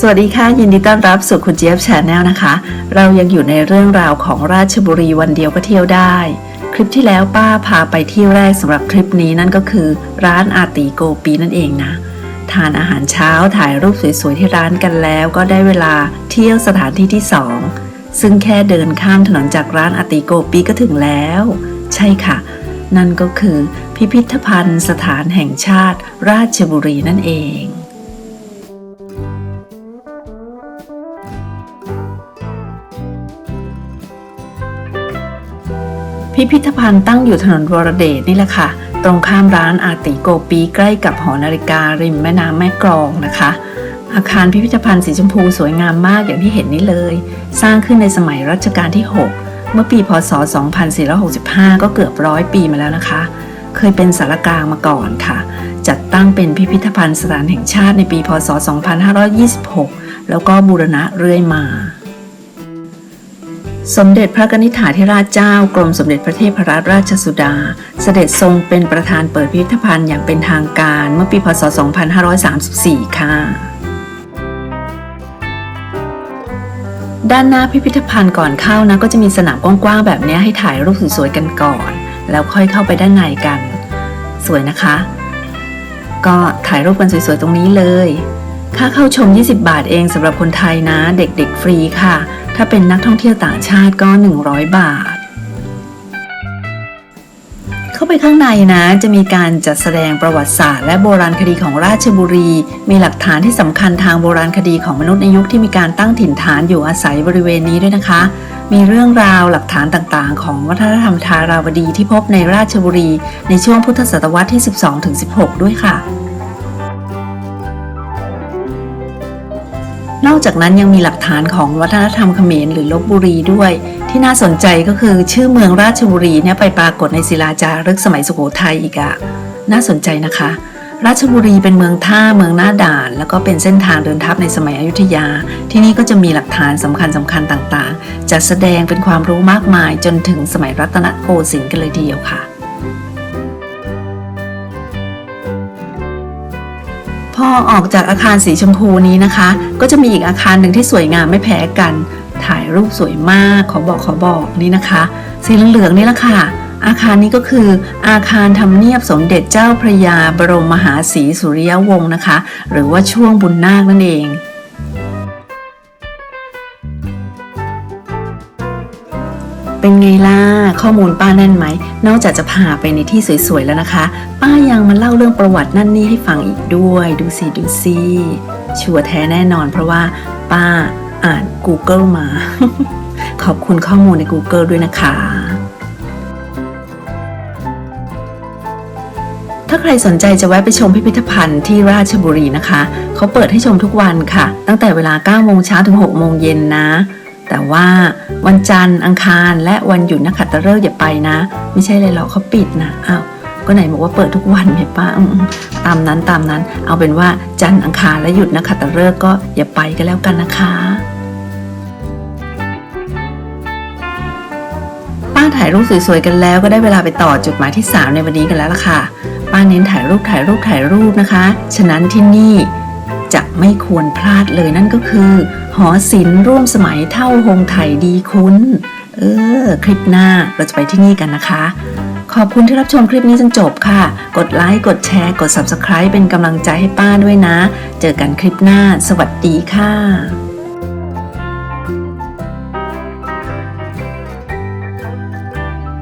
สวัสดีค่ะ ยินดีต้อนรับสู่คุณเจี๊ยบชาแนลนะคะ เรายังอยู่ในเรื่องราวของราชบุรีวันเดียวก็เที่ยวได้ คลิปที่แล้วป้าพาไปที่แรกสำหรับคลิปนี้นั่นก็คือ ร้านอาตีโกปีนั่นเองนะ ทานอาหารเช้าถ่ายรูปสวยๆที่ร้านกันแล้ว ก็ได้เวลาเที่ยวสถานที่ที่2ซึ่งแค่เดินข้ามถนนจากร้านอาติโกปีก็ถึงแล้ว ใช่ค่ะ นั่นก็คือพิพิธภัณฑ์สถานแห่งชาติราชบุรีนั่นเอง พิพิธภัณฑ์ตั้งอยู่ถนนวรเดชนี่แหละค่ะ ตรงข้ามร้านอาติโกปีใกล้กับหอนาฬิการิมแม่น้ำแม่กลองนะคะ อาคารพิพิธภัณฑ์สีชมพูสวยงามมากอย่างที่เห็นนี่เลย สร้างขึ้นในสมัยรัชกาลที่ 6 เมื่อปีพศ 2465 ก็เกือบร้อยปีมาแล้วนะคะ เคยเป็นสารกลางมาก่อนค่ะ จัดตั้งเป็นพิพิธภัณฑ์สถานแห่งชาติในปีพศ 2526 แล้วก็บูรณะเรื่อยมา สมเด็จพระนิษฐาธิราชเจ้ากรมสมเด็จพระเทพรัตนราชสุดา เสด็จทรงเป็นประธานเปิดพิพิธภัณฑ์อย่างเป็นทางการเมื่อปีพศ 2534 ค่ะ ด้านหน้าพิพิธภัณฑ์ก่อนเข้านะก็จะมีสนามกว้างๆแบบนี้ให้ถ่ายรูปสวยๆกันก่อน แล้วค่อยเข้าไปด้านในกัน สวยนะคะ ก็ถ่ายรูปกันสวยๆตรงนี้เลย ค่าเข้าชม 20 บาทเองสำหรับคนไทยนะ เด็กๆ ฟรีค่ะ ถ้าเป็นนักท่องเที่ยวต่างชาติก็ 100 บาท เข้าไปข้างในนะ จะมีการจัดแสดงประวัติศาสตร์ และโบราณคดีของราชบุรี มีหลักฐานที่สำคัญทางโบราณคดีของมนุษย์ในยุคที่มีการตั้งถิ่นฐานอยู่อาศัยบริเวณนี้ด้วยนะคะ มีเรื่องราวหลักฐานต่างๆ ของวัฒนธรรมทาราวดีที่พบในราชบุรี ในช่วงพุทธศตวรรษที่ 12-16 ด้วยค่ะ นอกจากนั้นยังมีหลักฐานของวัฒนธรรมเขมรหรือลบบุรีด้วย ที่น่าสนใจก็คือชื่อเมืองราชบุรีเนี่ยไปปรากฏในศิลาจารึกสมัยสุโขทัยอีกอะน่าสนใจนะคะ ราชบุรีเป็นเมืองท่าเมืองหน้าด่าน แล้วก็เป็นเส้นทางเดินทัพในสมัยอยุธยา ที่นี่ก็จะมีหลักฐานสำคัญสำคัญต่างๆ จัดแสดงเป็นความรู้มากมายจนถึงสมัยรัตนโกสินทร์กันเลยทีเดียวค่ะ พอออกจากอาคารสีชมพูนี้นะคะ ก็จะมีอีกอาคารหนึ่งที่สวยงามไม่แพ้กัน ถ่ายรูปสวยมากขอบอกขอบอกนี่นะคะ สีเหลืองๆนี่แหละค่ะ อาคารนี้ก็คืออาคารทำเนียบสมเด็จเจ้าพระยาบรมมหาศรีสุริยวงศ์นะคะ หรือว่าช่วงบุญนาคนั่นเอง เป็นไงล่ะ ข้อมูลป้าแน่นไหม นอกจากจะพาไปในที่สวยๆแล้วนะคะ ป้ายังมาเล่าเรื่องประวัตินั่นนี่ให้ฟังอีกด้วย ดูสิดูสิชัวร์แท้แน่นอนเพราะว่า ป้าอ่าน Google มา ขอบคุณข้อมูลใน Google ด้วยนะคะ ถ้าใครสนใจจะแวะไปชมพิพิธภัณฑ์ที่ราชบุรีนะคะ เขาเปิดให้ชมทุกวันค่ะ ตั้งแต่เวลา 9 โมงเช้าถึง 6 โมงเย็นนะ แต่ว่าวันจันทร์อังคารและวันหยุดนักขัตฤกษ์อย่าไปนะ ไม่ใช่เลยหรอกเขาปิดนะอ้าวก็ไหนบอกว่าเปิดทุกวันไงป้าตามนั้นตามนั้น เอาเป็นว่าจันทร์อังคารและหยุดนักขัตฤกษ์ก็อย่าไปกันแล้วกันนะคะ ป้าถ่ายรูปสวยๆกันแล้วก็ได้เวลาไปต่อจุดหมายที่ 3 ในวันนี้กันแล้วล่ะค่ะ ป้าเน้นถ่ายรูปถ่ายรูปถ่ายรูปนะคะ ฉะนั้นที่นี่จะไม่ควรพลาดเลยนั่นก็คือ หอศิลป์ร่วมสมัยเท่าหงไทยดีคุ้น เออ คลิปหน้าเราจะไปที่นี่กันนะคะ ขอบคุณที่รับชมคลิปนี้จนจบค่ะ กดไลค์ กดแชร์ กด Subscribe เป็นกำลังใจให้ป้าด้วยนะ เจอกันคลิปหน้า สวัสดีค่ะ